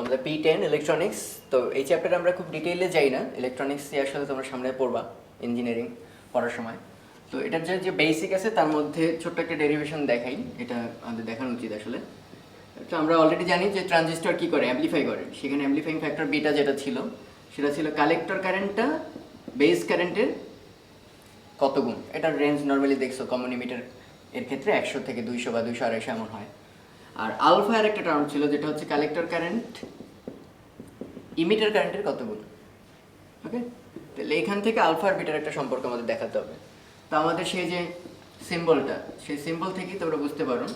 আমাদের P ten electronics তো এই চ্যাপ্টারে আমরা খুব ডিটেইলে যাই না। ইলেকট্রনিক্স দিয়ে আসলে তোমরা সামনে পড়বা ইঞ্জিনিয়ারিং পড়ার সময়। তো এটার যে যে বেসিক আছে, তার মধ্যে ছোট্ট একটা ডেরিভেশন দেখাই, এটা আমাদের দেখানো উচিত আসলে। তো আমরা অলরেডি জানি যে ট্রানজিস্টর কী করে অ্যাম্পলিফাই করে। সেখানে অ্যাম্পলিফাইং ফ্যাক্টর বিটা যেটা ছিল, সেটা ছিল কালেক্টর কারেন্টটা বেস কারেন্টের কত গুণ? এটার রেঞ্জ নর্মালি দেখছ কমন এর ক্ষেত্রে একশো থেকে দুইশো বা দুইশো আড়াইশো এমন হয়। আর আলফা এর একটা টার্ম ছিল, যেটা হচ্ছে কালেক্টর কারেন্ট ইমিটার কারেন্টের কত গুণ ওকে তাহলে এখান থেকে আলফা আর বিটার একটা সম্পর্ক আমাদের দেখাতে হবে। তো আমাদের সেই যে সিম্বলটা সেই সিম্বল থেকেই তোমরা বুঝতে পারো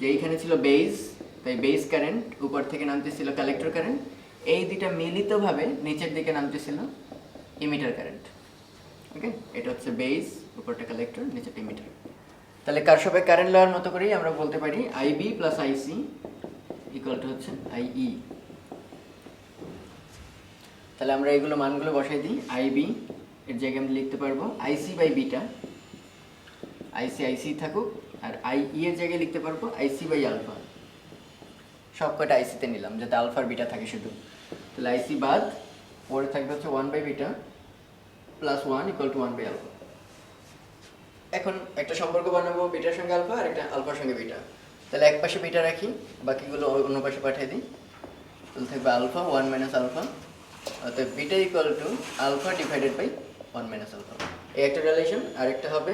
যে এইখানে ছিল বেস তাই বেস কারেন্ট উপর থেকে নামতেছিল কালেক্টর কারেন্ট এই দুইটা মিলিতভাবে নিচের দিকে নামতেছিল ইমিটার কারেন্ট ওকে এটা হচ্ছে বেস উপরটা কালেক্টর নিচেরটা ইমিটার তাহলে কার সবাই কারেন্ট লওয়ার মতো করেই আমরা বলতে পারি? IB plus IC equal to হচ্ছে আইই তাহলে আমরা এগুলো মানগুলো বসাই দিই। আইবি এর জায়গায় আমরা লিখতে পারব। আইসি বাই বিটা আইসি আইসি থাকুক। আর আই ই এর জায়গায় লিখতে পারব আইসি বাই আলফা সব কয়টা আইসিতে নিলাম, যাতে আলফার বিটা থাকে শুধু। তাহলে আইসি বাদ, পরে থাকবে হচ্ছে one by beta plus one equal to one by alpha এখন একটা সম্পর্ক বানাবো বিটার সঙ্গে আলফা আর একটা আলফার সঙ্গে বিটা। তাহলে এক পাশে বিটা রাখি, বাকিগুলো অন্য পাশে পাঠিয়ে দিই। তাহলে থাকবে আলফা ওয়ান মাইনাস আলফা। অর্থাৎ beta equal to alpha divided by one minus alpha. এই একটা রিলেশন আর একটা হবে।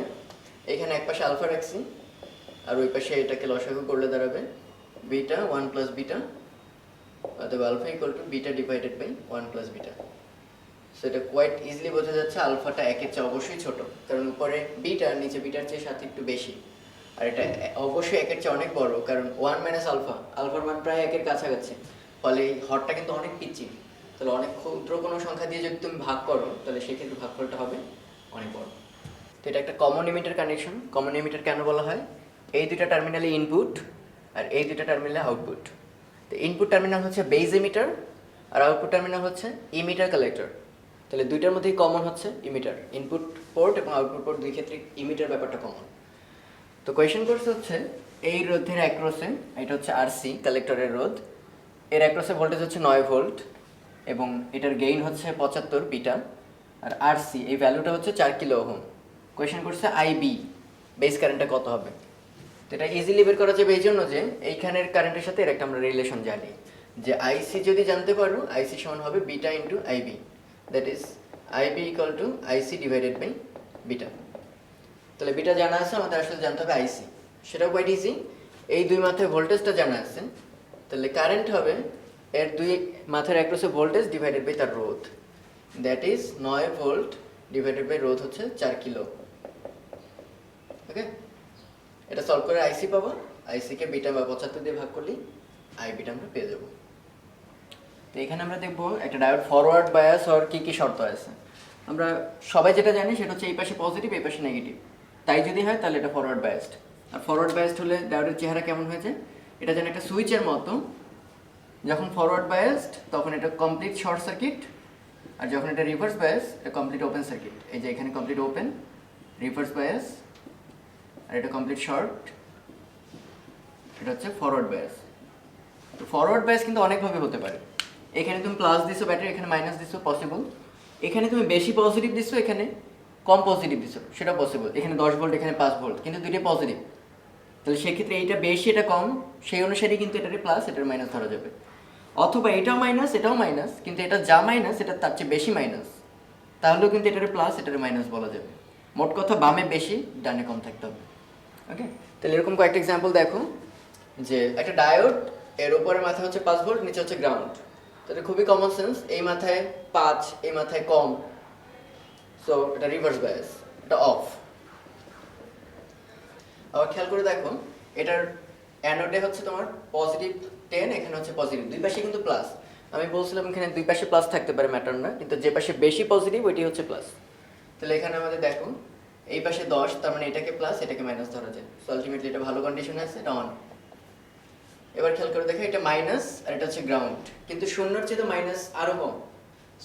এখানে এক পাশে আলফা রাখছি, আর ওই পাশে এটাকে লসাগু করলে দাঁড়াবে। Beta one plus beta. অথবা alpha equal to beta divided by one plus beta. সেটা কোয়াইট ইজিলি বোঝা যাচ্ছে আলফাটা একের চেয়ে অবশ্যই ছোট। কারণ উপরে বিটা নিচে বিটার চেয়ে সাথে একটু বেশি। আর এটা অবশ্যই একের চেয়ে অনেক বড়, কারণ ওয়ান মাইনাস আলফা আলফার মান প্রায় একের কাছাকাছি। ফলে এই হরটা কিন্তু অনেক পিচি তাহলে অনেক ক্ষুদ্র কোনো সংখ্যা দিয়ে যদি তুমি ভাগ করো, তাহলে সেক্ষেত্রে ভাগফলটা হবে অনেক বড়। তো এটা একটা common emitter connection common emitter কেন বলা হয়? এই দুইটা টার্মিনালে ইনপুট আর এই দুইটা টার্মিনালে আউটপুট তো ইনপুট টার্মিনাল হচ্ছে বেজ ইমিটার আর আউটপুট টার্মিনাল হচ্ছে ইমিটার কালেক্টর তাহলে দুইটার মধ্যেই কমন হচ্ছে ইমিটার ইনপুট পোর্ট এবং আউটপুট পোর্ট দুই ক্ষেত্রে ইমিটার ব্যাপারটা কমন তো কোয়েশ্চেন করছে হচ্ছে, এই রোধের অ্যাক্রোসে এটা হচ্ছে আরসি কালেক্টরের রোধ, এর অ্যাক্রোসে ভোল্টেজ হচ্ছে নয় ভোল্ট এবং এটার গেইন হচ্ছে পঁচাত্তর বিটা আর আরসি এই ভ্যালুটা হচ্ছে চার কিলো ওহম। কোয়েশ্চেন করছে আইবি বেস কারেন্টটা কত হবে? তো এটা ইজিলি বের করা যাবে এই জন্য যে, এইখানের কারেন্টের সাথে এর একটা আমরা রিলেশন জানি। যে আইসি যদি জানতে পারো আইসি সমান হবে beta into IB that is IB equal to IC divided by beta তাহলে বিটা জানা আছে, আমাদের আসলে জানতে হবে আইসি সেটাও কোয়াইট ইজি এই দুই মাথায় ভোল্টেজটা জানা আছে। তাহলে কারেন্ট হবে এর দুই মাথার অ্যাক্রসে ভোল্টেজ ডিভাইডেড বাই তার রোধ। দ্যাট ইজ নয় ভোল্ট ডিভাইডেড বাই রোধ হচ্ছে চার কিলো। ওকে এটা সলভ করে আইসি পাবো। আইসিকে বিটা বা পঁচাত্তর দিয়ে ভাগ করলেই আই বিটা আমরা পেয়ে যাব। তো এখানে আমরা দেখব একটা ডায়োড ফরওয়ার্ড বায়াস আর কি কি শর্ত আছে। আমরা সবাই যেটা জানি সেটা হচ্ছে এই পাশে পজিটিভ এই পাশে নেগেটিভ তাই যদি হয় তাহলে এটা ফরওয়ার্ড বায়াসড আর ফরওয়ার্ড বায়াসড হলে ডায়োডের চেহারা কেমন হয়েছে? এটা যেন একটা সুইচের মতো। যখন ফরওয়ার্ড বায়াসড তখন এটা কমপ্লিট শর্ট সার্কিট আর যখন এটা রিভার্স বায়াস এটা কমপ্লিট ওপেন সার্কিট এই যে এখানে কমপ্লিট ওপেন রিভার্স বায়াস আর এটা কমপ্লিট শর্ট এটা হচ্ছে ফরওয়ার্ড বায়াস তো ফরওয়ার্ড বায়াস কিন্তু অনেকভাবে হতে পারে। এখানে তুমি প্লাস দিছো ব্যাটারি এখানে মাইনাস দিছো পসিবল এখানে তুমি বেশি পজিটিভ দিছো, এখানে কম পজিটিভ দিছো, সেটা পসিবল এখানে দশ ভোল্ট এখানে পাঁচ ভোল্ট কিন্তু দুইটাই পজিটিভ তাহলে সেক্ষেত্রে এইটা বেশি, এটা কম, সেই অনুসারে কিন্তু এটারে প্লাস এটার মাইনাস ধরা যাবে। অথবা এটাও মাইনাস এটাও মাইনাস কিন্তু এটা যা মাইনাস এটা তার চেয়ে বেশি মাইনাস তাহলেও কিন্তু এটার প্লাস এটার মাইনাস বলা যাবে। মোট কথা, বামে বেশি, ডানে কম থাকতে হবে। ওকে তাহলে এরকম কয়েকটা এক্সাম্পল দেখো। যে একটা ডায়োড এর উপরের মাথা হচ্ছে পাঁচ ভোল্ট নিচে হচ্ছে গ্রাউন্ড তাহলে খুবই কমন সেন্স এই মাথায় পাঁচ, এই মাথায় কম। সো এটা রিভার্স বায়াস এটা অফ আবার খেয়াল করে দেখো এটার অ্যানোডে হচ্ছে তোমার পজিটিভ টেন এখানে হচ্ছে পজিটিভ দুই পাশে কিন্তু প্লাস আমি বলছিলাম এখানে দুই পাশে প্লাস থাকতে পারে ম্যাটার না কিন্তু যে পাশে বেশি পজিটিভ ওইটি হচ্ছে প্লাস তাহলে এখানে আমাদের দেখো এই পাশে দশ, তার মানে এটাকে প্লাস এটাকে মাইনাস ধরা যায়। সো আলটিমেটলি এটা ভালো কন্ডিশন আছে, এটা অন এবার খেয়াল করে দেখো, এটা মাইনাস আর এটা হচ্ছে গ্রাউন্ড কিন্তু শূন্যর চেয়ে তো মাইনাস আরও কম।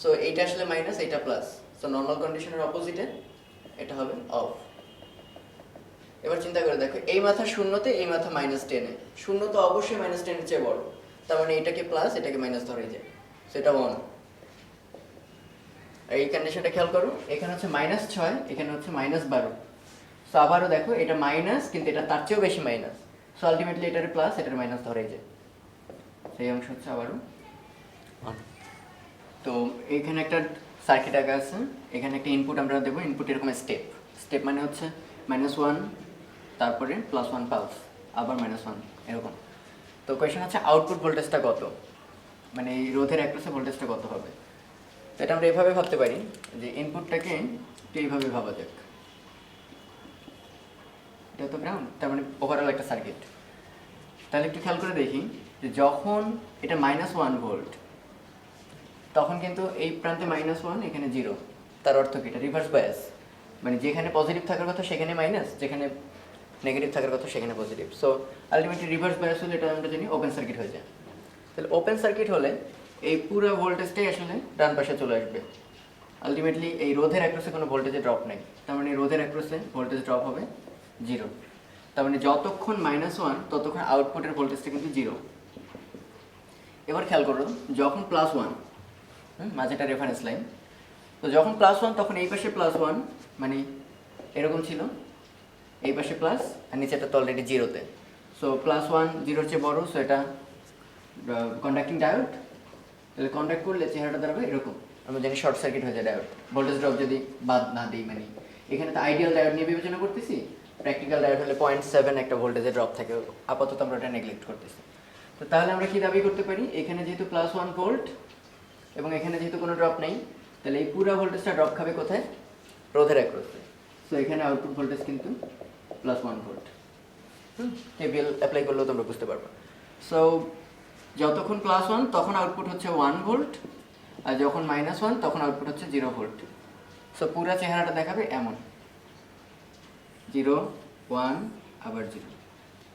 সো এইটা আসলে মাইনাস এইটা প্লাস সো নর্মাল কন্ডিশনের অপোজিটে এটা হবে অফ এবার চিন্তা করে দেখো, এই মাথা শূন্যতে, এই মাথা মাইনাস টেনে শূন্য তো অবশ্যই মাইনাস টেনের চেয়ে বড়। তার মানে এটাকে প্লাস এটাকে মাইনাস ধরে যায়। সেটা ওয়ান এই কন্ডিশনটা খেয়াল করো, এখানে হচ্ছে মাইনাস ছয়, এখানে হচ্ছে মাইনাস বারো। সো আবারও দেখো, এটা মাইনাস কিন্তু এটা তার চেয়েও বেশি মাইনাস সো আলটিমেটলি এটার প্লাস এটার মাইনাস ধরেই যায় সেই অংশ হচ্ছে আবারও। তো এখানে একটা সার্কিট আঁকা আছে। এখানে একটা ইনপুট আমরা দেবো ইনপুট এরকম স্টেপ স্টেপ মানে হচ্ছে মাইনাস ওয়ান তারপরে প্লাস ওয়ান পালস আবার মাইনাস ওয়ান এরকম। তো কোয়েশন হচ্ছে আউটপুট ভোল্টেজটা কত? মানে এই রোধের অ্যাক্রসে ভোল্টেজটা কত হবে? তো এটা আমরা এইভাবে ভাবতে পারি যে ইনপুটটাকে একটু এইভাবে ভাবা যাক এটা তো গ্রাউন্ড তার মানে ওভারঅল একটা সার্কিট তাহলে একটু খেয়াল করে দেখি, যে যখন এটা মাইনাস ওয়ান ভোল্ট তখন কিন্তু এই প্রান্তে মাইনাস ওয়ান এখানে জিরো তার অর্থ কি? এটা রিভার্স বায়াস মানে যেখানে পজিটিভ থাকার কথা, সেখানে মাইনাস যেখানে নেগেটিভ থাকার কথা, সেখানে positive so ultimately reverse bias হলে এটা আমরা জানি ওপেন সার্কিট হয়ে যায়। তাহলে ওপেন সার্কিট হলে এই পুরো ভোল্টেজটাই আসলে ডান পাশে চলে আসবে। আলটিমেটলি এই রোধের অ্যাক্রোসে কোনো ভোল্টেজে ড্রপ নেই। তার মানে রোধের অ্যাক্রসে ভোল্টেজ ড্রপ হবে। জিরো। তার মানে যতক্ষণ মাইনাস ওয়ান ততক্ষণ আউটপুটের ভোল্টেজটা কিন্তু জিরো। এবার খেয়াল করো, যখন প্লাস ওয়ান মাঝেটা রেফারেন্স লাইন তো যখন প্লাস ওয়ান তখন এই পাশে প্লাস ওয়ান মানে এরকম ছিল, এই পাশে প্লাস আর নিচেটা তো অলরেডি জিরোতে সো প্লাস ওয়ান জিরোর চেয়ে বড় সো এটা কন্ডাক্টিং ডায়োড তাহলে কন্ডাক্ট করলে চেহারাটা দাঁড়াবে এরকম। আমরা জানি শর্ট সার্কিট হয়ে যায় ডায়োড ভোল্টেজ ড্রপ যদি বাদ না দিই মানে এখানে তো আইডিয়াল ডায়োড নিয়ে বিবেচনা করতেছি প্র্যাকটিক্যাল ডায়োড হলে পয়েন্ট সেভেন একটা ভোল্টেজে ড্রপ থাকে, আপাতত আমরা ওটা নেগলেক্ট করতেছি। তো তাহলে আমরা কি দাবি করতে পারি? এখানে যেহেতু প্লাস ওয়ান ভোল্ট এবং এখানে যেহেতু কোনো ড্রপ নেই, তাহলে এই পুরো ভোল্টেজটা ড্রপ খাবে কোথায়? রোধের অ্যাক্রসে সো এখানে আউটপুট ভোল্টেজ কিন্তু plus one volt KVL apply করলেও তোমরা বুঝতে পারবে। সো যতক্ষণ প্লাস ওয়ান তখন আউটপুট হচ্ছে ওয়ান ভোল্ট আর যখন মাইনাস ওয়ান তখন আউটপুট হচ্ছে জিরো ভোল্ট সো পুরো চেহারাটা দেখাবে এমন। জিরো, ওয়ান, আবার zero.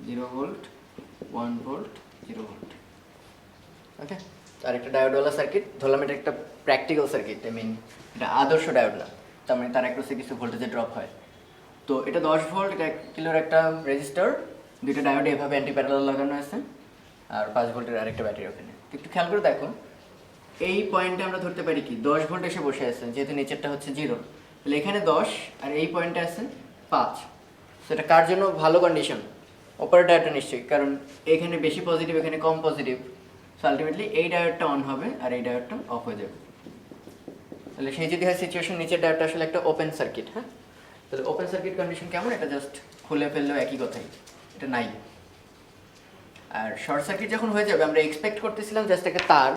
Zero volt, one volt, zero volt. Okay আর একটা ডায়োডওয়ালা সার্কিট ধরলাম এটা একটা প্র্যাকটিক্যাল সার্কিট আই মিন এটা আদর্শ ডায়োড না তার মানে তার একটু কিছু ভোল্টেজে ড্রপ হয়। তো এটা দশ ভোল্ট, এটা এক কিলোর একটা রেজিস্টার দুইটা ডায়োড এভাবে অ্যান্টি প্যারালাল লাগানো আছে। আর পাঁচ ভোল্টের আরেকটা ব্যাটারি ওখানে। একটু খেয়াল করে দেখো। এই পয়েন্টে আমরা ধরতে পারি কি? দশ ভোল্ট এসে বসে আছে, যেহেতু নিচেরটা হচ্ছে জিরো তাহলে এখানে দশ, আর এই পয়েন্টে আছে পাঁচ। সেটা কার জন্য? ভালো কন্ডিশন অপার ডায়োডটা নিশ্চয়ই, কারণ এখানে বেশি পজিটিভ এখানে কম পজিটিভ সো আলটিমেটলি এই ডায়োডটা অন হবে আর এই ডায়োডটা অফ হয়ে যাবে। তাহলে সেই যদি হয় সিচুয়েশন নিচের ডায়োডটা আসলে একটা ওপেন সার্কিট হ্যাঁ? তাহলে ওপেন সার্কিট কন্ডিশন কেমন? এটা জাস্ট খুলে ফেললেও একই কথাই। এটা নাই। আর শর্ট সার্কিট যখন হয়ে যাবে, আমরা এক্সপেক্ট করতেছিলাম জাস্ট একটা তার,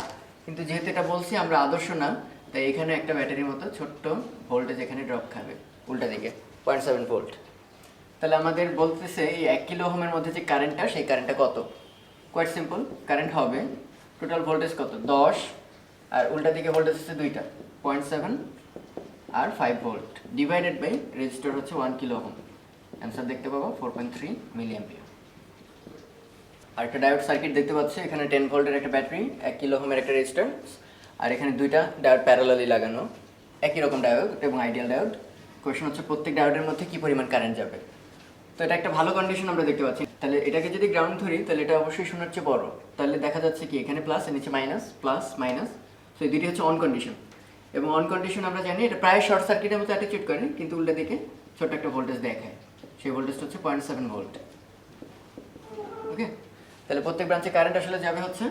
কিন্তু যেহেতু এটা বলছি, আমরা আদর্শ না, তাই এখানে একটা ব্যাটারির মতো ছোট্ট ভোল্টেজ এখানে ড্রপ খাবে, উল্টা দিকে। Point seven volt. তাহলে আমাদের বলতেছে এই এক কিলো ওহমের মধ্যে যে কারেন্টটা, সেই কারেন্টটা কত? কোয়াইট সিম্পল কারেন্ট হবে টোটাল ভোল্টেজ কত? দশ, আর উল্টা দিকে ভোল্টেজ হচ্ছে দুইটা, point seven R five volt divided by resistor হচ্ছে ওয়ান কিলো ওহম। অ্যান্সার দেখতে পাবো ফোর পয়েন্ট থ্রি মিলি অ্যাম্পিয়ার আর একটা ডায়োড সার্কিট দেখতে পাচ্ছি, এখানে টেন ভোল্টের একটা ব্যাটারি এক কিলো ওহমের একটা রেজিস্ট্যান্স আর এখানে দুইটা ডায়োড প্যারালালি লাগানো। একই রকম ডায়োড এবং আইডিয়াল ডায়োড কোয়েশন হচ্ছে প্রত্যেক ডায়োডের মধ্যে কি পরিমাণ কারেন্ট যাবে? তো এটা একটা ভালো কন্ডিশন আমরা দেখতে পাচ্ছি। তাহলে এটাকে যদি গ্রাউন্ড ধরি, তাহলে এটা অবশ্যই শূন্যের চেয়ে বড়। তাহলে দেখা যাচ্ছে কি, এখানে প্লাস এর নিচে মাইনাস প্লাস মাইনাস তো এই দুটি হচ্ছে অন কন্ডিশন এবং অন কন্ডিশন আমরা জানি, এটা প্রায় শর্ট সার্কিটের মতো অ্যাটিচিউড করে, কিন্তু উল্টা দিকে ছোট একটা ভোল্টেজ দেখায়। সেই ভোল্টেজটা হচ্ছে পয়েন্ট সেভেন ভোল্ট ওকে তাহলে প্রত্যেক ব্রাঞ্চে কারেন্ট আসলে যাবে হচ্ছে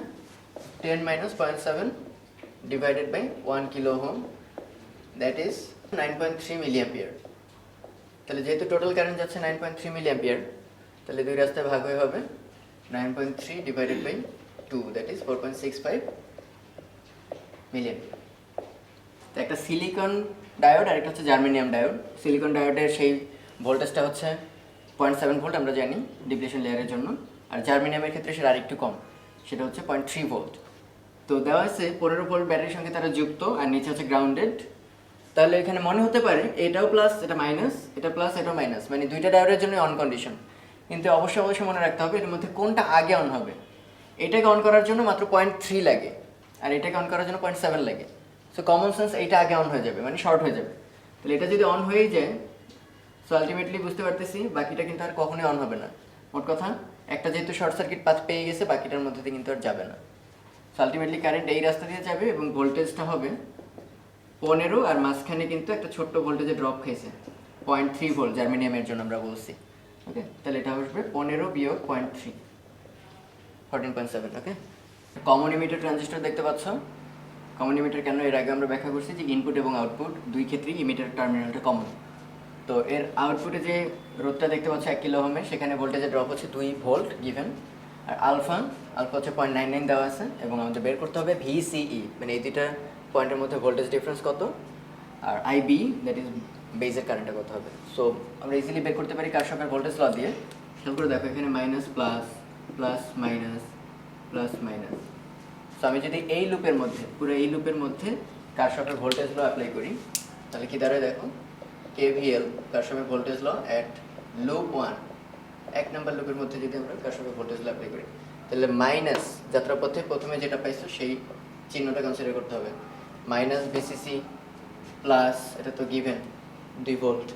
ten minus point seven divided by one kilo ohm that is nine point three milliampere তাহলে যেহেতু টোটাল কারেন্ট যাচ্ছে নাইন পয়েন্ট থ্রি মিলি অ্যাম্পিয়ার তাহলে দুই রাস্তায় ভাগ হয়ে হবে nine point three divided by two that is four point six five milliampere তো একটা সিলিকন ডায়োড আর একটা হচ্ছে জার্মেনিয়াম ডায়োড সিলিকন ডায়োডের সেই ভোল্টেজটা হচ্ছে পয়েন্ট সেভেন ভোল্ট আমরা জানি ডিপ্লেশন লেয়ারের জন্য। আর জার্মেনিয়ামের ক্ষেত্রে সেটা আরেকটু কম, সেটা হচ্ছে পয়েন্ট থ্রি ভোল্ট তো দেওয়া আছে পনেরো ভোল্ট ব্যাটারির সঙ্গে তারা যুক্ত, আর নিচে হচ্ছে গ্রাউন্ডেড তাহলে এখানে মনে হতে পারে এটাও প্লাস এটা মাইনাস এটা প্লাস এটাও মাইনাস মানে দুইটা ডায়োডের জন্য অন কন্ডিশন কিন্তু অবশ্যই অবশ্যই মনে রাখতে হবে, এর মধ্যে কোনটা আগে অন হবে? এটাকে অন করার জন্য মাত্র পয়েন্ট থ্রি লাগে, আর এটাকে অন করার জন্য পয়েন্ট সেভেন লাগে। সো কমন সেন্স এইটা আগে অন হয়ে যাবে মানে শর্ট হয়ে যাবে। তাহলে এটা যদি অন হয়েই যায় সো আলটিমেটলি বুঝতে পারতেছি, বাকিটা কিন্তু আর কখনোই অন হবে না। মোট কথা, একটা যেহেতু শর্ট সার্কিট পাথ পেয়ে গেছে, বাকিটার মধ্যে কিন্তু আর যাবে না। সো আলটিমেটলি কারেন্ট এই রাস্তা দিয়ে যাবে এবং ভোল্টেজটা হবে পনেরো আর মাঝখানে কিন্তু একটা ছোট্ট ভোল্টেজে ড্রপ খেয়েছে। পয়েন্ট থ্রি ভোল্ট জার্মিনিয়ামের জন্য আমরা বলছি। ওকে তাহলে এটা আসবে পনেরো বিয়োগ point three fourteen point seven okay common emitter transistor দেখতে পাচ্ছ। কমন ইমিটার কেন? এর আগে আমরা ব্যাখ্যা করছি যে ইনপুট এবং আউটপুট দুই ক্ষেত্রেই ইমিটার টার্মিনালটা কমন তো এর আউটপুটে যে রোধটা দেখতে পাচ্ছ, এক কিলো ওহমের, সেখানে ভোল্টেজের ড্রপ হচ্ছে দুই ভোল্ট গিভেন আর আলফা আলফা হচ্ছে পয়েন্ট নাইন নাইন দেওয়া আছে এবং আমাদের বের করতে হবে ভিসিই মানে এই দুইটা পয়েন্টের মধ্যে ভোল্টেজ ডিফারেন্স কত? আর আইবি দ্যাট ইজ বেজের কারেন্টটা কত হবে? সো আমরা ইজিলি বের করতে পারি কারশফের ভোল্টেজ ল দিয়ে। খেয়াল করে দেখো, এখানে minus plus plus minus plus minus so আমি যদি এই লুপের মধ্যে, পুরো এই লুপের মধ্যে কারশফের ভোল্টেজ ল অ্যাপ্লাই করি, তাহলে কি দাঁড়ায় দেখো? KVL কারশফের voltage law at loop one এক নাম্বার লুপের মধ্যে যদি আমরা কারশফের ভোল্টেজ ল অ্যাপ্লাই করি, তাহলে মাইনাস যাত্রাপথে প্রথমে যেটা পাইছো, সেই চিহ্নটা কনসিডার করতে হবে। মাইনাস বিসিসি প্লাস এটা তো গিভেন দুই ভোল্ট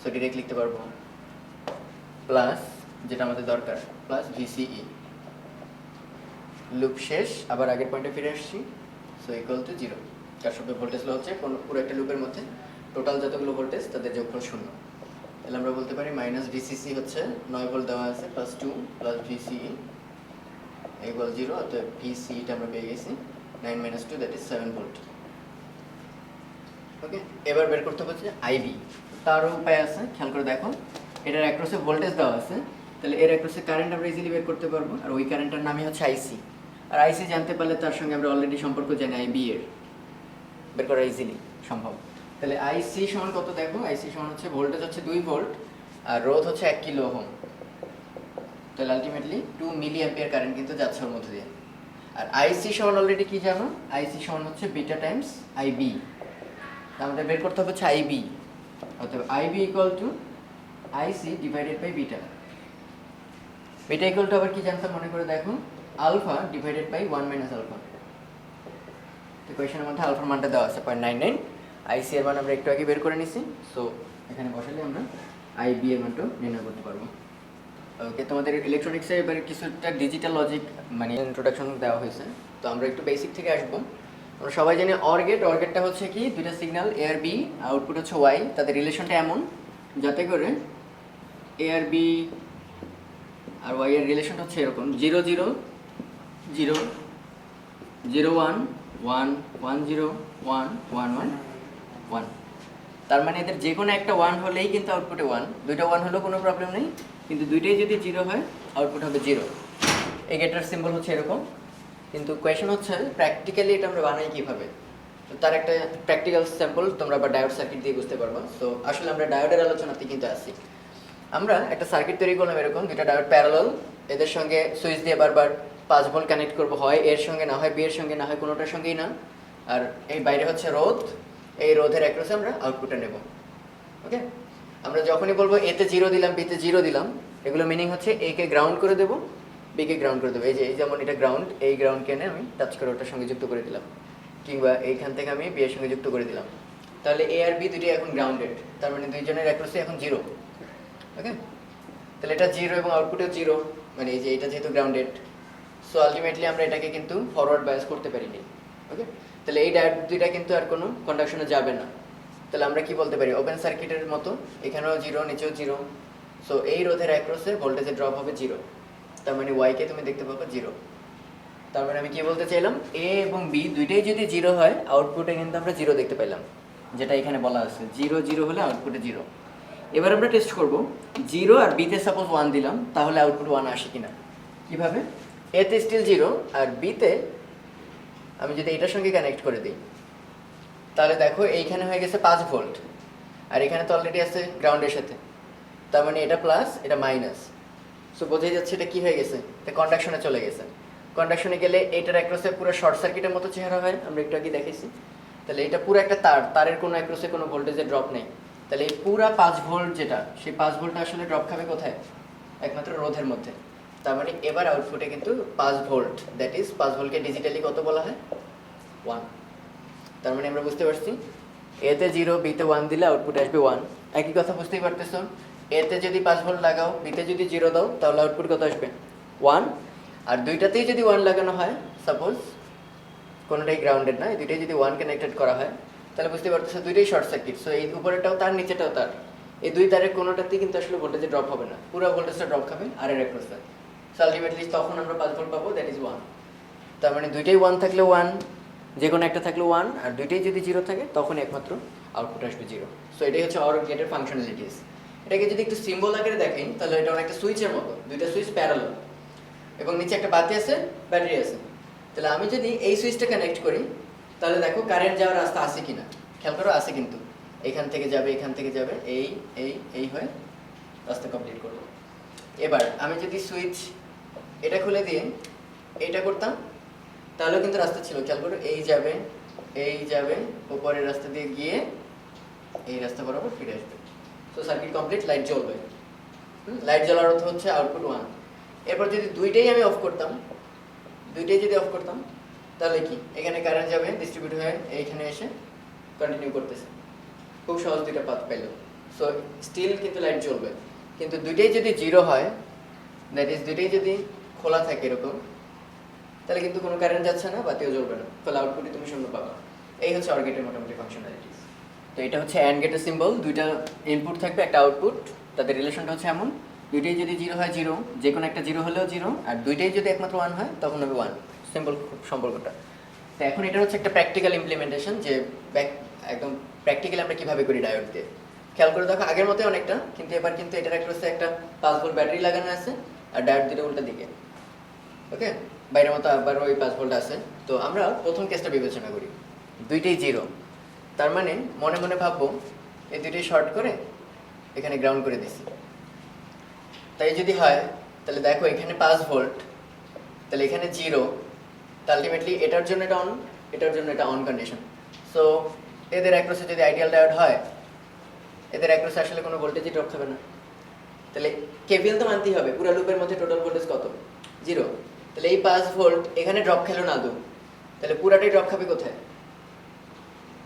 সো ডিরেক্ট লিখতে পারব। প্লাস যেটা আমাদের দরকার প্লাস ভিসিই লুপ শেষ, আবার আগের পয়েন্টে ফিরে আসছি। সো ইকুয়াল টু জিরো সঙ্গে ভোল্টেজ লো হচ্ছে, কোনো, পুরো একটা লুপের মধ্যে টোটাল যতগুলো ভোল্টেজ তাদের যোগফল শূন্য। তাহলে আমরা বলতে পারি মাইনাস ভিসিসি হচ্ছে নয় ভোল্ট দেওয়া আছে plus two plus VCE equal zero অর্থাৎ ভিসিইটা আমরা পেয়ে গেছি। Nine minus two that is seven volt okay, এবার বের করতে হচ্ছে আইবি তারও উপায় আছে, খেয়াল করে দেখো। এটার অ্যাক্রসে ভোল্টেজ দেওয়া আছে। তাহলে এর অ্যাক্রসে কারেন্ট আমরা ইজিলি বের করতে পারব, আর ওই কারেন্টটার নামই হচ্ছে আইসি আর আইসি জানতে পারলে তার সঙ্গে আমরা অলরেডি সম্পর্ক জানি আইবি এর। বের করা ইজিলি সম্ভব। তাহলে আইসি সমান কত দেখো? আইসি সমান হচ্ছে ভোল্টেজ হচ্ছে দুই ভোল্ট আর রোধ হচ্ছে এক কিলো হোম তাহলে ultimately two milli ampere current কিন্তু যাচ্ছে ওর মধ্যে দিয়ে। আর আইসি সমান অলরেডি কি জানো? আইসি সমান হচ্ছে বিটা টাইমস আইবি আমাদের বের করতে হবে হচ্ছে আইবি অর্থাৎ IB equal to IC divided by beta beta equal to আবার কি জানতাম মনে করে দেখো alpha divided by one minus alpha তো কোয়েশনের মধ্যে আলফার মানটা দেওয়া আছে পয়েন্ট নাইন নাইন আইসি এর মান আমরা একটু আগে বের করে নিছি। সো এখানে বসালে আমরা আইবি এর মানটা নির্ণয় করতে পারব। ওকে তোমাদের ইলেকট্রনিক্সে এবার কিছুটা ডিজিটাল লজিক মানে ইন্ট্রোডাকশন দেওয়া হয়েছে। তো আমরা একটু বেসিক থেকে আসব। আমরা সবাই জানি অর গেট অর গেটটা হচ্ছে কি? দুইটা সিগন্যাল এ আর বি আউটপুট হচ্ছে ওয়াই তাদের রিলেশনটা এমন, যাতে করে এ আর বি আর ওয়াই এর রিলেশনটা হচ্ছে এরকম। Zero zero zero zero one one one zero one one one one তার মানে এদের যে কোনো একটা ওয়ান হলেই কিন্তু আউটপুটে ওয়ান দুইটা ওয়ান হলেও কোনো প্রবলেম নেই। কিন্তু দুইটাই যদি জিরো হয় আউটপুট হবে জিরো এই গেটার সিম্বল হচ্ছে এরকম। কিন্তু কোয়েশন হচ্ছে প্র্যাকটিক্যালি এটা আমরা বানাই কীভাবে? তো তার একটা প্র্যাকটিক্যাল স্যাম্পল তোমরা বা ডায়োড সার্কিট দিয়ে বুঝতে পারব। তো আসলে আমরা ডায়োডের আলোচনাতে কিন্তু আসি আমরা একটা সার্কিট তৈরি করলাম এরকম দুটা ডায়োড প্যারালাল এদের সঙ্গে সুইচ দিয়ে বারবার পাঁচ ভোল্ট কানেক্ট করব, হয় এর সঙ্গে, না হয় বি এর সঙ্গে, না হয় কোনোটার সঙ্গেই না। আর এই বাইরে হচ্ছে রোধ, এই রোধের অ্যাক্রসে আমরা আউটপুটে নেব। ওকে আমরা যখনই বলব এতে জিরো দিলাম বিতে জিরো দিলাম, এগুলো মিনিং হচ্ছে একে গ্রাউন্ড করে দেবো। বি কে গ্রাউন্ড করে দেবো। এই যে, এই যেমন এটা গ্রাউন্ড এই গ্রাউন্ডকে এনে আমি টাচ করে ওটার সঙ্গে যুক্ত করে দিলাম। কিংবা এইখান থেকে আমি বি এর সঙ্গে যুক্ত করে দিলাম। তাহলে এ আর বি দুটি এখন গ্রাউন্ডেড তার মানে দুইজনের অ্যাক্রসে এখন জিরো ওকে তাহলে এটা জিরো এবং আউটপুটেও জিরো মানে এই যে এটা যেহেতু গ্রাউন্ডেড সো আলটিমেটলি আমরা এটাকে কিন্তু ফরওয়ার্ড বায়াস করতে পারিনি। ওকে তাহলে এই ডায়ার দুইটা কিন্তু আর কোনো কন্ডাকশনে যাবে না। তাহলে আমরা কি বলতে পারি? ওপেন সার্কিটের মতো, এখানেও জিরো নিচেও জিরো সো এই রোধের অ্যাক্রসে ভোল্টেজের ড্রপ হবে জিরো তার মানে ওয়াইকে তুমি দেখতে পাবো জিরো তার মানে আমি কি বলতে চাইলাম? এ এবং বি দুইটাই যদি জিরো হয় আউটপুটে কিন্তু আমরা জিরো দেখতে পেলাম, যেটা এখানে বলা আছে। জিরো জিরো হলে আউটপুটে জিরো এবার আমরা টেস্ট করব। জিরো আর বিতে সাপোজ ওয়ান দিলাম, তাহলে আউটপুট ওয়ান আসে কিনা? কীভাবে? এতে স্টিল জিরো আর বিতে আমি যদি এটার সঙ্গে কানেক্ট করে দিই, তাহলে দেখো এইখানে হয়ে গেছে পাঁচ ভোল্ট আর এখানে তো অলরেডি আছে গ্রাউন্ডের সাথে। তার মানে এটা প্লাস এটা মাইনাস সো বোঝাই যাচ্ছে এটা কি হয়ে গেছে? এটা কন্ডাকশনে চলে গেছে। কন্ডাকশনে গেলে এটার অ্যাক্রসে পুরো শর্ট সার্কিটের মতো চেহারা হয়। আমরা একটু আগে দেখেছি তাহলে এটা পুরো একটা তার। তারের কোনো অ্যাক্রসে কোনো ভোল্টেজের ড্রপ নেই। তাহলে এই পুরা পাঁচ ভোল্ট যেটা, সেই পাঁচ ভোল্ট আসলে ড্রপ খাবে কোথায়? একমাত্র রোধের মধ্যে। তার মানে এবার আউটপুটে কিন্তু পাঁচ ভোল্ট দ্যাট ইজ পাঁচ ভোল্টকে ডিজিটালি কত বলা হয়? ওয়ান তার মানে আমরা বুঝতে পারছি এতে জিরো বিতে ওয়ান দিলে আউটপুট আসবে ওয়ান একই কথা বুঝতেই পারতেছো? এতে যদি পাঁচ ভোল্ট লাগাও বিতে যদি জিরো দাও, তাহলে আউটপুট কত আসবে? ওয়ান আর দুইটাতেই যদি ওয়ান লাগানো হয় সাপোজ কোনোটাই গ্রাউন্ডেড না, এই দুইটাই যদি ওয়ান কানেক্টেড করা হয়, তাহলে বুঝতে পারতেছো দুইটাই শর্ট সার্কিট সো এই উপরেরটাও তার নিচেটাও তার। এই দুই তারের কোনোটাতেই কিন্তু আসলে ভোল্টেজে ড্রপ হবে না। পুরো ভোল্টেজটা ড্রপ খাবে আর এর অ্যাক্রসে সো আলটিমেটলি তখন আমরা পাঁচ ভোল্ট পাবো দ্যাট ইজ ওয়ান তার মানে দুইটাই ওয়ান থাকলে ওয়ান যে কোনো একটা থাকলে ওয়ান আর দুইটাই যদি জিরো থাকে তখন একমাত্র আউটপুট আসবে জিরো সো এটাই হচ্ছে অর গেটের ফাংশনালিটিস এটাকে যদি একটু সিম্বল আকারে দেখেন, তাহলে এটা অনেকটা সুইচের মতো। দুইটা সুইচ প্যারাল এবং নিচে একটা বাতি আছে ব্যাটারি আছে। তাহলে আমি যদি এই সুইচটা কানেক্ট করি, তাহলে দেখো কারেন্ট যাওয়ার রাস্তা আছে কিনা। খেয়াল করো, আছে কিন্তু। এখান থেকে যাবে, এখান থেকে যাবে, এই এই এই হয়ে রাস্তা কমপ্লিট করব। এবার আমি যদি সুইচ এটা খুলে দিয়ে এটা করতাম, তাহলেও কিন্তু রাস্তা ছিল। খেয়াল করো, এই যাবে এই যাবে, ওপরের রাস্তা দিয়ে গিয়ে এই রাস্তা বরাবর ফিরে আসবে। তো সার্কিট কমপ্লিট লাইট জ্বলবে। লাইট জ্বলার অর্থ হচ্ছে আউটপুট ওয়ান এরপর যদি দুইটাই আমি অফ করতাম, দুইটাই যদি অফ করতাম, তাহলে কি? এখানে কারেন্ট যাবে ডিস্ট্রিবিউট হয়ে এইখানে এসে কন্টিনিউ করতেছে। খুব সহজ দুইটা পাত পেল সো স্টিল কিন্তু লাইট জ্বলবে। কিন্তু দুইটাই যদি জিরো হয় দ্যাট ইজ দুইটাই যদি খোলা থাকে এরকম, তাহলে কিন্তু কোনো কারেন্ট যাচ্ছে না, বাতিও জ্বলবে না। ফলে আউটপুটে তুমি শূন্য পাবা। এই হচ্ছে অর গেটের মোটামুটি ফাংশনালিটিস তো এটা হচ্ছে অ্যান্ড গেটের সিম্বল দুইটা ইনপুট থাকবে, একটা আউটপুট তাদের রিলেশনটা হচ্ছে এমন, দুইটাই যদি জিরো হয় জিরো যে কোনো একটা জিরো হলেও জিরো আর দুইটাই যদি একমাত্র ওয়ান হয়, তখন হবে ওয়ান সিম্পল সম্পর্কটা। তো এখন এটা হচ্ছে একটা প্র্যাকটিক্যাল ইমপ্লিমেন্টেশন যে একদম প্র্যাকটিক্যালি আমরা কীভাবে করি ডায়োড দিয়ে। খেয়াল করে দেখো, আগের মতোই অনেকটা, কিন্তু এবার কিন্তু এটার একটা হচ্ছে একটা পাঁচ ভোল্ট ব্যাটারি লাগানো আছে, আর ডায়োড দুটো উল্টা দিকে। ওকে বাইরের মতো আবার ওই পাঁচ ভোল্ট আছে। তো আমরা প্রথম কেসটা বিবেচনা করি। দুইটাই জিরো তার মানে মনে মনে ভাববো এই দুইটাই শর্ট করে এখানে গ্রাউন্ড করে দিছি। তাই যদি হয়, তাহলে দেখো এখানে পাঁচ ভোল্ট তাহলে এখানে জিরো আলটিমেটলি এটার জন্য এটা অন এটার জন্য এটা অন কন্ডিশন সো এদের অ্যাক্রসে যদি আইডিয়াল ডায়োড হয়, এদের অ্যাক্রসে আসলে কোনো ভোল্টেজই ড্রপ খাবে না। তাহলে কেভিএল তো মানতেই হবে, পুরো লুপের মধ্যে টোটাল ভোল্টেজ কত? জিরো তাহলে এই পাঁচ ভোল্ট এখানে ড্রপ খেলো না আদৌ তাহলে পুরাটাই ড্রপ খাবে কোথায়?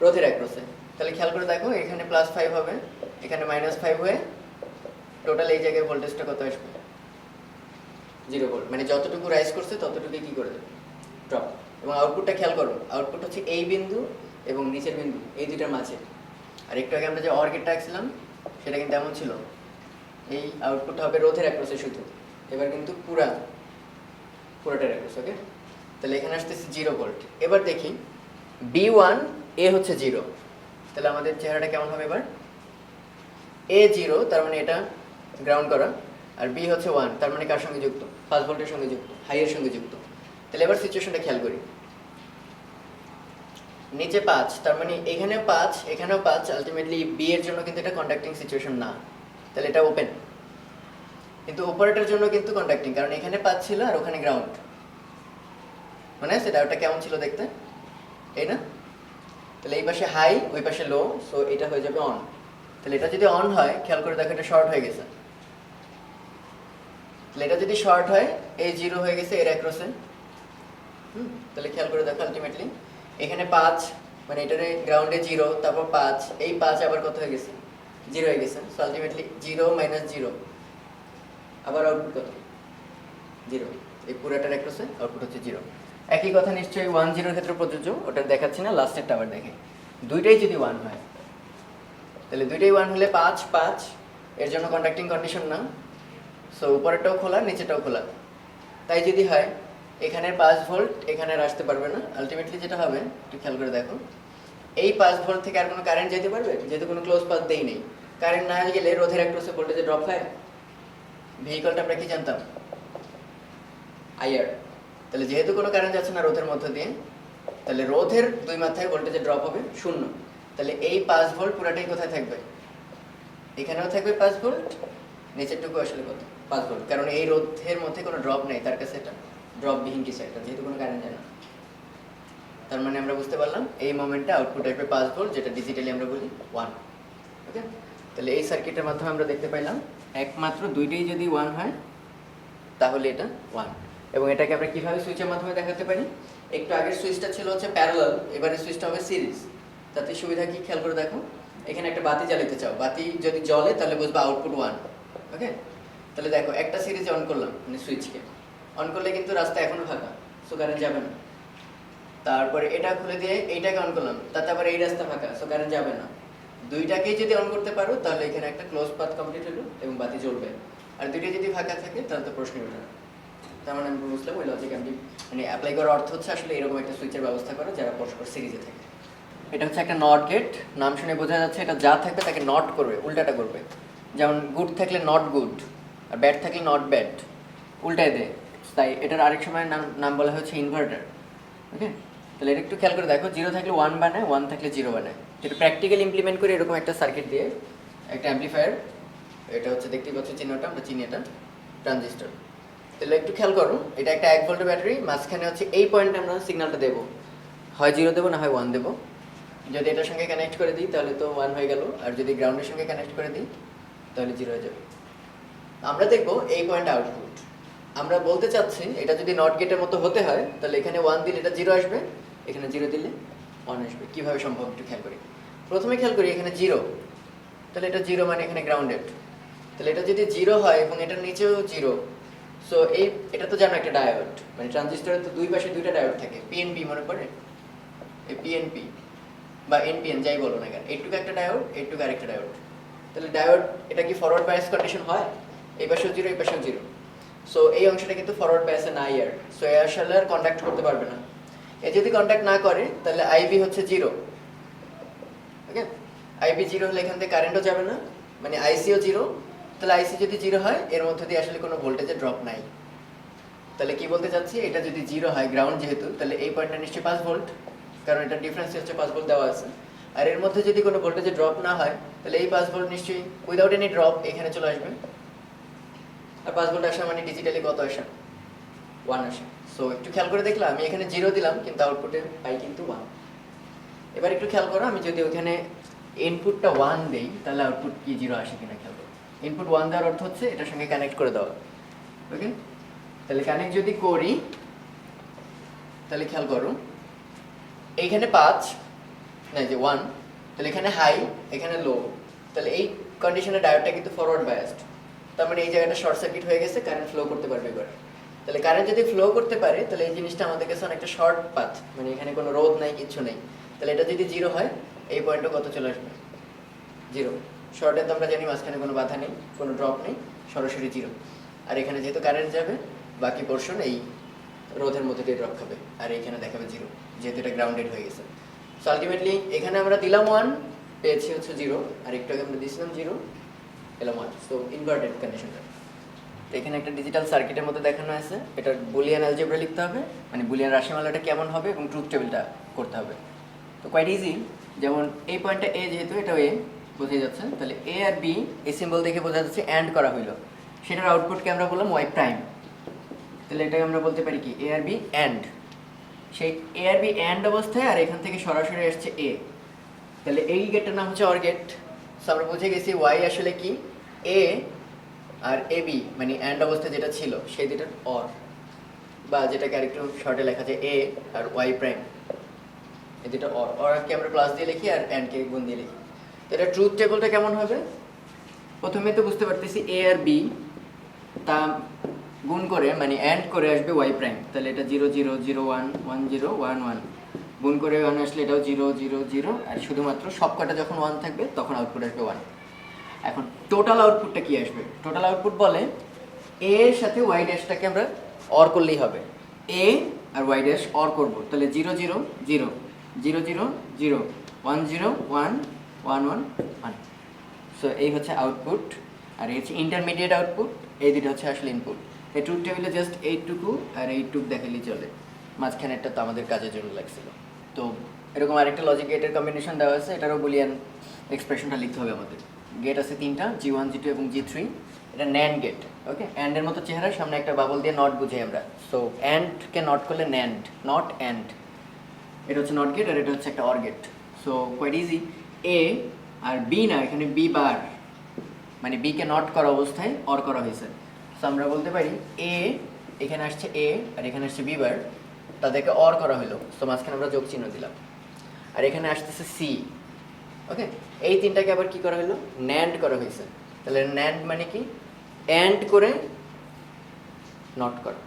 রোধের অ্যাক্রসে তাহলে খেয়াল করে দেখো, এখানে প্লাস ফাইভ হবে, এখানে মাইনাস ফাইভ হয়ে টোটাল এই জায়গায় ভোল্টেজটা কত আসবে? জিরো ভোল্ট মানে যতটুকু রাইজ করছে, ততটুকুই কি করে দেবে? ড্রপ এবং আউটপুটটা খেয়াল করো আউটপুট হচ্ছে এই বিন্দু এবং নিচের বিন্দু, এই দুইটার মাঝে। আর একটু আগে আমরা যে অর গেটটা আঁকছিলাম সেটা কিন্তু এমন ছিল। এই আউটপুট হবে রোধের অ্যাক্রসে শুধু। এবার কিন্তু পুরা পুরোটার অ্যাক্রস ওকে তাহলে এখানে আসতেছে জিরো ভোল্ট এবার দেখি বি ওয়ান এ হচ্ছে জিরো তাহলে আমাদের চেহারাটা কেমন হবে এবার? এ জিরো তার মানে এটা গ্রাউন্ড করা। আর বি হচ্ছে ওয়ান তার মানে কার সঙ্গে যুক্ত? পাঁচ ভোল্টের সঙ্গে যুক্ত হাইয়ের সঙ্গে যুক্ত। তাহলে এবার সিচুয়েশনটা খেয়াল করি। নিচে পাঁচ, তার মানে এখানে পাঁচ, এখানেও পাঁচ আলটিমেটলি বি এর জন্য কিন্তু এটা কন্ডাক্টিং সিচুয়েশন না। তাহলে এটা ওপেন কিন্তু উপরেটার জন্য কিন্তু কন্ডাক্টিং কারণ এখানে পাঁচ ছিল আর ওখানে গ্রাউন্ড মানে সেটা ওটা কেমন ছিল দেখতে? এই না? তাহলে এই পাশে হাই ওই পাশে লো সো এটা হয়ে যাবে অন তাহলে এটা যদি অন হয়, খেয়াল করে দেখো এটা শর্ট হয়ে গেছে। তাহলে এটা যদি শর্ট হয়, এই জিরো হয়ে গেছে, এর অ্যাক্রসে হুম, তাহলে খেয়াল করে দেখো আলটিমেটলি এখানে পাঁচ মানে এটার গ্রাউন্ডে জিরো তারপর পাঁচ, এই পাঁচ আবার কত হয়ে গেছে? জিরো হয়ে গেছে। So ultimately zero minus zero আবার আউটপুট কত? জিরো এই পুরাটার অ্যাক্রসে আউটপুট হচ্ছে জিরো একই কথা নিশ্চয়ই ওয়ান জিরোর ক্ষেত্রে প্রযোজ্য, ওটা দেখাচ্ছি না লাস্টেরটা আবার দেখে। দুইটাই যদি ওয়ান হয়, তাহলে দুইটাই ওয়ান হলে পাঁচ পাঁচ, এর জন্য কন্ডাক্টিং কন্ডিশন না। সো উপরেরটাও খোলা নিচেটাও খোলা। তাই যদি হয় এখানের পাঁচ ভোল্ট এখানে আসতে পারবে না। আলটিমেটলি যেটা হবে, একটু খেয়াল করে দেখো, এই পাঁচ ভোল্ট থেকে আর কোনো কারেন্ট যেতে পারবে? যেহেতু কোনো ক্লোজ পাথ দেই নেই। কারেন্ট না গেলে রোধের অ্যাক্রসে ভোল্টেজে ড্রপ হয়। ভেহিকলটা আমরা কি জানতাম? আইআর তাহলে যেহেতু কোনো কারেন্ট যাচ্ছে না রোধের মধ্য দিয়ে, তাহলে রোধের দুই মাথায় ভোল্টেজে ড্রপ হবে শূন্য। তাহলে এই পাঁচ ভোল্ট পুরাটাই কোথায় থাকবে? এখানেও থাকবে পাঁচ ভোল্ট নিচেরটুকু আসলে কত? পাঁচ ভোল্ট কারণ এই রোধের মধ্যে কোনো ড্রপ নেই, তার কাছে এটা ড্রপবিহীন কিছু একটা, যেহেতু কোনো কারেন্ট যায় না। তার মানে আমরা বুঝতে পারলাম, এই মোমেন্টে আউটপুট আসবে পাঁচ ভোল্ট যেটা ডিজিটালি আমরা বলি ওয়ান ওকে তাহলে এই সার্কিটের মাধ্যমে আমরা দেখতে পাইলাম, একমাত্র দুইটাই যদি ওয়ান হয়, তাহলে এটা ওয়ান এবং এটাকে আমরা কীভাবে সুইচের মাধ্যমে দেখাতে পারি? একটু আগের সুইচটা ছিল হচ্ছে প্যারালাল এবারে সুইচটা হবে সিরিজ তাতে সুবিধা কি? খেয়াল করে দেখো। এখানে একটা বাতি জ্বালাতে চাও। বাতি যদি জ্বলে, তাহলে বুঝবা আউটপুট ওয়ান ওকে তাহলে দেখো, একটা সিরিজে অন করলাম মানে সুইচকে অন করলে কিন্তু রাস্তা এখনও ফাঁকা সো কারেন্ট যাবে না। তারপরে এটা খুলে দিয়ে এইটাকে অন করলাম, তাতে আবার এই রাস্তা ফাঁকা সো কারেন্ট যাবে না। দুইটাকেই যদি অন করতে পারো, তাহলে এখানে একটা ক্লোজ পাথ কমপ্লিট হলো এবং বাতি জ্বলবে। আর দুইটা যদি ফাঁকা থাকে, তাহলে তো প্রশ্নই ওঠে না। তার মানে আমি বুঝলাম ওই লজিক আমি মানে অ্যাপ্লাই করার অর্থ হচ্ছে আসলে এরকম একটা সুইচের ব্যবস্থা করো যারা পরস্পর সিরিজে থাকে। এটা হচ্ছে একটা নট গেট নাম শুনে বোঝা যাচ্ছে এটা যা থাকবে তাকে নট করবে, উল্টাটা করবে। যেমন গুড থাকলে নট গুড আর ব্যাড থাকলে নট ব্যাড উল্টায় দেয়। তাই এটার আরেক সময় নাম নাম বলা হচ্ছে ইনভার্টার ওকে তাহলে এটা একটু খেয়াল করে দেখো জিরো থাকলে ওয়ান বানায় ওয়ান থাকলে জিরো বানায়। যেটা প্র্যাকটিক্যাল ইমপ্লিমেন্ট করে এরকম একটা সার্কিট দিয়ে, একটা অ্যাম্পলিফায়ার এটা হচ্ছে দেখতেই পাচ্ছ চিহ্নটা, আমরা চিনি এটা ট্রানজিস্টর তাহলে একটু খেয়াল করো, এটা একটা এক ভোল্টের ব্যাটারি, মাঝখানে হচ্ছে এই পয়েন্টে আমরা সিগন্যালটা দেবো। হয় জিরো দেবো না হয় ওয়ান দেবো। যদি এটার সঙ্গে কানেক্ট করে দিই, তাহলে তো ওয়ান হয়ে গেল। আর যদি গ্রাউন্ডের সঙ্গে কানেক্ট করে দিই, তাহলে জিরো হয়ে যাবে। আমরা দেখব এই পয়েন্ট আউটপুট আমরা বলতে চাচ্ছি, এটা যদি নট গেটের মতো হতে হয়, তাহলে এখানে ওয়ান দিলে এটা জিরো আসবে, এখানে জিরো দিলে ওয়ান আসবে। কীভাবে সম্ভব একটু খেয়াল করি। প্রথমে খেয়াল করি এখানে জিরো তাহলে এটা জিরো মানে এখানে গ্রাউন্ডেড তাহলে এটা যদি জিরো হয় এবং এটার নিচেও জিরো সো এই, এটা তো জানো একটা ডায়োড মানে ট্রানজিস্টরের তো দুই পাশে দুইটা ডায়োড থাকে পিএনপি মনে পড়ে? এই পিএনপি বা এনপিএন যাই বলো না কেন, এইটুকু একটা ডায়োড এইটুকু আরেকটা ডায়োড তাহলে ডায়োড এটা কি ফরওয়ার্ড বায়াস কন্ডিশন হয়? এই পাশেও জিরো এই পাশেও জিরো সো এই অংশটা কিন্তু ফরওয়ার্ড বায়াসে নাই আর। সো এ আসলে আর কন্ট্যাক্ট করতে পারবে না। এ যদি কন্ট্যাক্ট না করে, তাহলে আইবি হচ্ছে জিরো ওকে আইবি জিরো হলে এখান থেকে কারেন্টও যাবে না মানে আইসিও জিরো তাহলে আইসি যদি জিরো হয়, এর মধ্যে দিয়ে আসলে কোনো ভোল্টেজের ড্রপ নাই। তাহলে কি বলতে চাচ্ছি? এটা যদি জিরো হয় গ্রাউন্ড যেহেতু, তাহলে এই পয়েন্টটা নিশ্চয়ই পাঁচ ভোল্ট কারণ এটা ডিফারেন্স হচ্ছে পাঁচ ভোল্ট দেওয়া আছে। আর এর মধ্যে যদি কোনো ভোল্টেজের ড্রপ না হয়, তাহলে এই পাঁচ ভোল্ট নিশ্চয়ই উইদাউট এনি ড্রপ এখানে চলে আসবে। আর পাঁচ ভোল্ট আসা মানে ডিজিটালি কত আসা? ওয়ান আসে। সো একটু খেয়াল করে দেখলাম, আমি এখানে জিরো দিলাম, কিন্তু আউটপুটে পাই কিন্তু ওয়ান এবার একটু খেয়াল করো, আমি যদি ওখানে ইনপুটটা ওয়ান দেই, তাহলে আউটপুট কি জিরো আসে কিনা খেয়াল করো। ইনপুট ওয়ান দেওয়ার অর্থ হচ্ছে এটার সঙ্গে কানেক্ট করে দেওয়া। ওকে তাহলে কানেক্ট যদি করি, তাহলে খেয়াল করো এইখানে পাঁচ, না যে ওয়ান তাহলে এখানে হাই এখানে লো তাহলে এই কন্ডিশনে ডায়োডটা কিন্তু ফরওয়ার্ড বায়াসড তার মানে এই জায়গাটা শর্ট সার্কিট হয়ে গেছে কারেন্ট ফ্লো করতে পারবে এবার। তাহলে কারেন্ট যদি ফ্লো করতে পারে, তাহলে এই জিনিসটা আমাদের কাছে অনেকটা শর্ট পাথ মানে এখানে কোনো রোধ নাই কিছু নেই। তাহলে এটা যদি জিরো হয়, এই পয়েন্টটা কত চলে আসবে? জিরো শর্টে তো আমরা জানি মাঝখানে কোনো বাধা নেই, কোনো ড্রপ নেই, সরাসরি জিরো আর এখানে যেহেতু কারেন্ট যাবে, বাকি পোর্শন এই রোধের মধ্যে দিয়ে ড্রপ খাবে, আর এখানে দেখাবে জিরো যেহেতু এটা গ্রাউন্ডেড হয়ে গেছে। সো আলটিমেটলি এখানে আমরা দিলাম ওয়ান পেয়েছি হচ্ছে জিরো আর একটু আগে আমরা দিয়েছিলাম জিরো এলাম ওয়ান সো ইনভার্টেড কন্ডিশনটা তো এখানে একটা ডিজিটাল সার্কিটের মধ্যে দেখানো আছে, এটা বুলিয়ান অ্যালজেব্রা লিখতে হবে মানে বুলিয়ান রাশিমালাটা কেমন হবে এবং ট্রুথ টেবিলটা করতে হবে। তো কোয়াইট ইজি যেমন এই পয়েন্টটা এ যেহেতু এটা এ বোঝা যাচ্ছে, তাহলে এ আর বি এই সিম্বল দেখে বোঝা যাচ্ছে অ্যান্ড করা হইল। সেটার আউটপুটকে আমরা বললাম ওয়াই প্রাইম তাহলে এটাকে আমরা বলতে পারি কি? এ আর বি অ্যান্ড সেই এ আর বি অ্যান্ড অবস্থায় আর এখান থেকে সরাসরি আসছে এ তাহলে এই গেটটার নাম হচ্ছে অর গেট সো আমরা বুঝে গেছি ওয়াই আসলে কি? এ আর এ বি মানে অ্যান্ড অবস্থায় যেটা ছিল, সেই দুটার অর বা যেটাকে আরেকটু শর্টে লেখা যায় এ আর ওয়াই প্রাইম এই দুটো অর অরকে আমরা প্লাস দিয়ে লিখি আর অ্যান্ডকে গুণ দিয়ে লিখি। এটা ট্রুথ টেবলটা কেমন হবে? প্রথমে তো বুঝতে পারতেছি এ আর বি তা গুণ করে মানে অ্যান্ড করে আসবে ওয়াই প্রাইম তাহলে এটা zero zero zero one one zero one one গুণ করে ওয়ান আসলে এটাও জিরো জিরো জিরো আর শুধুমাত্র সব কটা যখন ওয়ান থাকবে, তখন আউটপুট আসবে ওয়ান এখন টোটাল আউটপুটটা কি আসবে? টোটাল আউটপুট বলে এ এর সাথে ওয়াই ড্যাশটাকে আমরা অর করলেই হবে। এ আর ওয়াই ড্যাশ অর করব, তাহলে zero zero zero zero zero zero one zero one one one one. So এই হচ্ছে আউটপুট আর এই হচ্ছে ইন্টারমিডিয়েট আউটপুট এই দুটো হচ্ছে আসলে ইনপুট এই ট্রুথ টেবিলে জাস্ট এইটুকু আর এইটুক দেখালেই চলে। মাঝখানেরটা তো আমাদের কাজের জন্য লাগছিল। তো, এরকম আরেকটা লজিক গেটের কম্বিনেশন দেওয়া আছে, এটারও বুলিয়ান এক্সপ্রেশনটা লিখতে হবে আমাদের। গেট আছে তিনটা জি ওয়ান জি টু এবং জি থ্রি এটা ন্যান্ড গেট ওকে অ্যান্ডের মতো চেহারা সামনে একটা বাবল দিয়ে নট বুঝাই আমরা। সো অ্যান্ডকে নট করলে ন্যান্ড নট অ্যান্ড এটা হচ্ছে নট গেট আর এটা হচ্ছে একটা or gate so quite easy A R B না, এখানে বি বার মানে বি কে নট করা অবস্থায় অর করা হয়েছে। সো আমরা বলতে পারি এ এখানে আসছে এ আর এখানে আসছে বি বার তাদেরকে অর করা হলো। সো মাঝখানে আমরা যোগ চিহ্ন দিলাম। আর এখানে আসতেছে সি ওকে এই তিনটাকে আবার কি করা হলো? ন্যান্ড করা হয়েছে। তাহলে ন্যান্ড মানে কি? অ্যান্ড করে নট করা।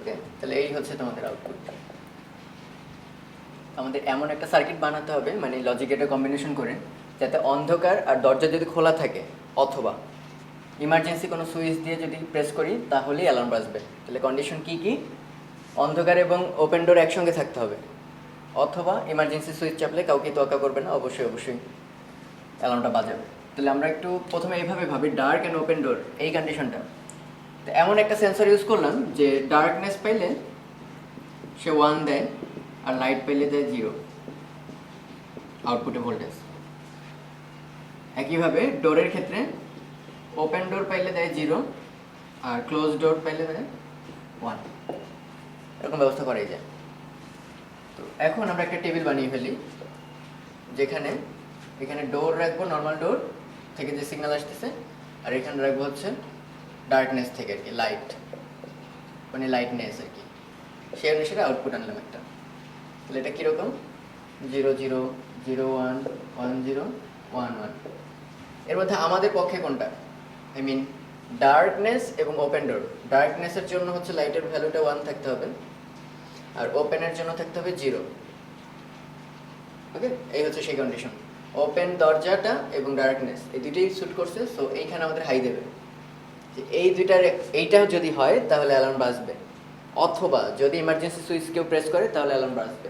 ওকে তাহলে এই হচ্ছে তোমাদের আউটপুট আমাদের এমন একটা সার্কিট বানাতে হবে মানে লজিক এটা কম্বিনেশন করে, যাতে অন্ধকার আর দরজা যদি খোলা থাকে, অথবা ইমার্জেন্সি কোনো সুইচ দিয়ে যদি প্রেস করি, তাহলেই অ্যালার্ম বাজবে। তাহলে কন্ডিশন কি কি? অন্ধকার এবং ওপেন ডোর একসঙ্গে থাকতে হবে। অথবা ইমার্জেন্সি সুইচ চাপলে কাউকে তোয়াক্কা করবে না, অবশ্যই অবশ্যই অ্যালার্মটা বাজাবে। তাহলে আমরা একটু প্রথমে এইভাবে ভাবি ডার্ক অ্যান্ড ওপেন ডোর এই কন্ডিশনটা তো এমন একটা সেন্সর ইউজ করলাম যে ডার্কনেস পাইলে সে ওয়ান দেয় আর লাইট পাইলে দেয় জিরো আউটপুটে ভোল্টেজ একইভাবে ডোরের ক্ষেত্রে ওপেন ডোর পাইলে দেয় জিরো আর ক্লোজ ডোর পাইলে দেয় ওয়ান এরকম ব্যবস্থা করাই যায়। তো এখন আমরা একটা টেবিল বানিয়ে ফেলি, যেখানে, এখানে ডোর রাখব নর্মাল ডোর থেকে যে সিগন্যাল আসতেছে, আর এখানে রাখব হচ্ছে ডার্কনেস থেকে আর কি লাইট মানে লাইটনেস আর কি। সেই অনুসারে আউটপুট আনলাম একটা। তাহলে এটা কীরকম? Zero zero zero, one one, zero, one one. এর মধ্যে আমাদের পক্ষে কোনটা? আই মিন ডার্কনেস এবং ওপেন ডোর ডার্কনেসের জন্য হচ্ছে লাইটের ভ্যালুটা ওয়ান থাকতে হবে। আর ওপেনের জন্য থাকতে হবে জিরো ওকে এই হচ্ছে সেই কন্ডিশন ওপেন দরজাটা এবং ডার্কনেস এই দুইটাই স্যুট করছে সো এইখানে আমাদের হাই দেবে। এই দুইটার, এইটা যদি হয়, তাহলে অ্যালার্ম বাজবে। অথবা যদি ইমার্জেন্সি সুইচ কেউ প্রেস করে, তাহলে অ্যালার্ম বাজবে।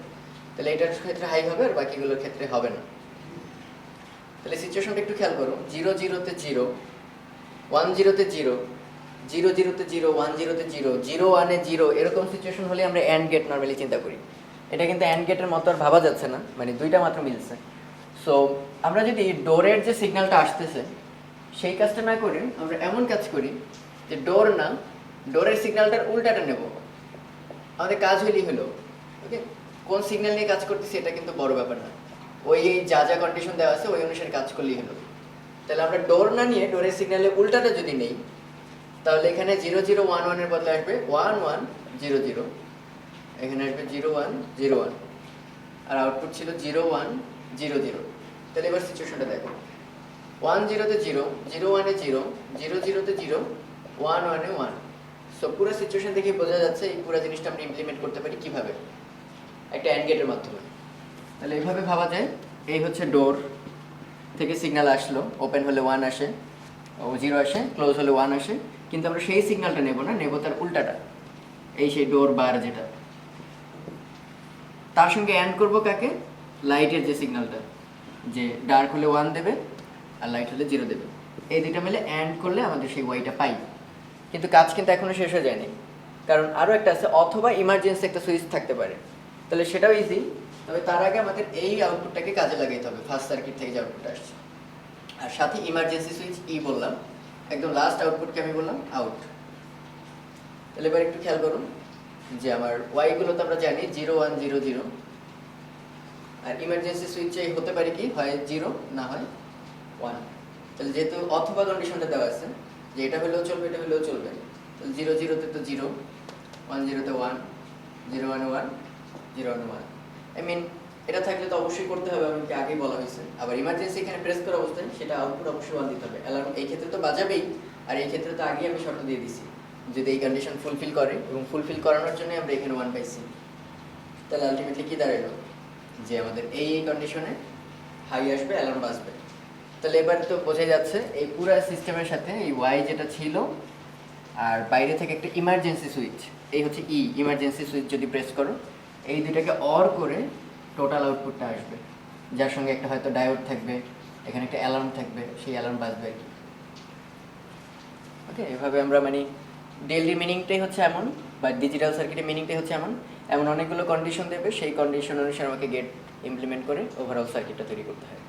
তাহলে এটার ক্ষেত্রে হাই হবে আর বাকিগুলোর ক্ষেত্রে হবে না। তাহলে সিচুয়েশনটা একটু খেয়াল করো। জিরো জিরোতে জিরো ওয়ান জিরোতে জিরো জিরো জিরোতে জিরো ওয়ান জিরোতে জিরো জিরো ওয়ানে জিরো এরকম সিচুয়েশন হলে আমরা অ্যান্ড গেট নর্মালি চিন্তা করি। এটা কিন্তু অ্যান্ড গেটের মতো আর ভাবা যাচ্ছে না মানে দুইটা মাত্র মিলছে। সো আমরা যদি ডোরের যে সিগন্যালটা আসতেছে, সেই কাজটা না করে আমরা এমন কাজ করি যে ডোর না ডোরের সিগন্যালটার উল্টাটা নেব। আমাদের কাজ হলেই হলো ওকে কোন সিগন্যাল নিয়ে কাজ করতেছি এটা কিন্তু বড় ব্যাপার না। ওই যা যা কন্ডিশন দেওয়া আছে, ওই অনুসারে কাজ করলেই হলো। তাহলে আমরা ডোর না নিয়ে ডোরের সিগন্যালের উল্টাটা যদি নেই, তাহলে এখানে জিরো জিরো ওয়ান ওয়ানের বদলে আসবে ওয়ান ওয়ান জিরো জিরো এখানে আসবে জিরো ওয়ান জিরো ওয়ান আর আউটপুট ছিল জিরো ওয়ান জিরো জিরো তাহলে এবার সিচুয়েশনটা দেখো। ওয়ান জিরোতে জিরো জিরো ওয়ানে জিরো জিরো জিরোতে জিরো ওয়ান ওয়ানে ওয়ান সো পুরো সিচুয়েশন দেখে বোঝা যাচ্ছে এই পুরো জিনিসটা আমরা ইমপ্লিমেন্ট করতে পারি কীভাবে। একটা অ্যান্ড গেটের মাধ্যমে। তাহলে এইভাবে ভাবা যায়, এই হচ্ছে ডোর থেকে সিগন্যাল আসলো ওপেন হলে ওয়ান আসে, ও জিরো আসে ক্লোজ হলে ওয়ান আসে, কিন্তু আমরা সেই সিগন্যালটা নেব না, নেব তার উল্টাটা, এই সেই ডোর বার যেটা। তার সঙ্গে অ্যান্ড করব কাকে? লাইটের যে সিগন্যালটা যে ডার্ক হলে ওয়ান দেবে, আর লাইট হলে জিরো দেবে। এই দুইটা মিলে অ্যান্ড করলে আমাদের সেই ওয়াইটা পাই। কিন্তু কাজ কিন্তু এখনও শেষ হয়ে যায়নি। কারণ আরও একটা আছে, অথবা ইমার্জেন্সি একটা সুইচ থাকতে পারে। তাহলে সেটাও ইজি তবে তার আগে আমাদের এই আউটপুটটাকে কাজে লাগাইতে হবে ফার্স্ট সার্কিট থেকে যে আউটপুট আসছে। আর সাথে ইমার্জেন্সি সুইচ ই বললাম। একদম লাস্ট আউটপুটকে আমি বললাম আউট তাহলে এবার একটু খেয়াল করুন যে আমার ওয়াইগুলো তো আমরা জানি জিরো ওয়ান জিরো জিরো আর ইমার্জেন্সি সুইচে হতে পারে কি, হয় জিরো না হয় ওয়ান তাহলে যেহেতু অথবা কন্ডিশনটা দেওয়া আছে যে এটা হলেও চলবে, এটা হলেও চলবে। তো জিরো জিরোতে তো জিরো, ওয়ান জিরোতে one, zero one one, zero one one. I mean এটা থাকলে তো অবশ্যই করতে হবে আমাকে আগেই বলা হয়েছে। আবার ইমার্জেন্সি এখানে প্রেস করা অবস্থায় সেটা আউটপুট অবশ্যই ওয়ান দিতে হবে। অ্যালার্ম এই ক্ষেত্রে তো বাজাবেই, আর এই ক্ষেত্রে তো আগেই আমি শর্ত দিয়ে দিছি যদি এই কন্ডিশন ফুলফিল করে, এবং ফুলফিল করানোর জন্য আমরা এখানে ওয়ান পাইছি। তাহলে আলটিমেটলি কী দাঁড়াল যে আমাদের এই এই কন্ডিশনে হাই আসবে অ্যালার্ম বাজবে। তাহলে এবার তো বোঝা যাচ্ছে, এই পুরো সিস্টেমের সাথে এই ওয়াই যেটা ছিল আর বাইরে থেকে একটা ইমার্জেন্সি সুইচ এই হচ্ছে ই ইমার্জেন্সি সুইচ যদি প্রেস করো, এই দুটাকে অর করে টোটাল আউটপুটটা আসবে। যার সঙ্গে একটা হয়তো ডায়োড থাকবে, এখানে একটা অ্যালার্ম থাকবে, সেই অ্যালার্ম বাজবে আর কি। ওকে এভাবে আমরা মানে ডেইলি মিনিংটাই হচ্ছে এমন, বা ডিজিটাল সার্কিটের মিনিংটাই হচ্ছে এমন। এমন অনেকগুলো কন্ডিশন দেবে, সেই কন্ডিশন অনুসারে আমাকে গেট ইমপ্লিমেন্ট করে ওভারঅল সার্কিটটা তৈরি করতে হয়।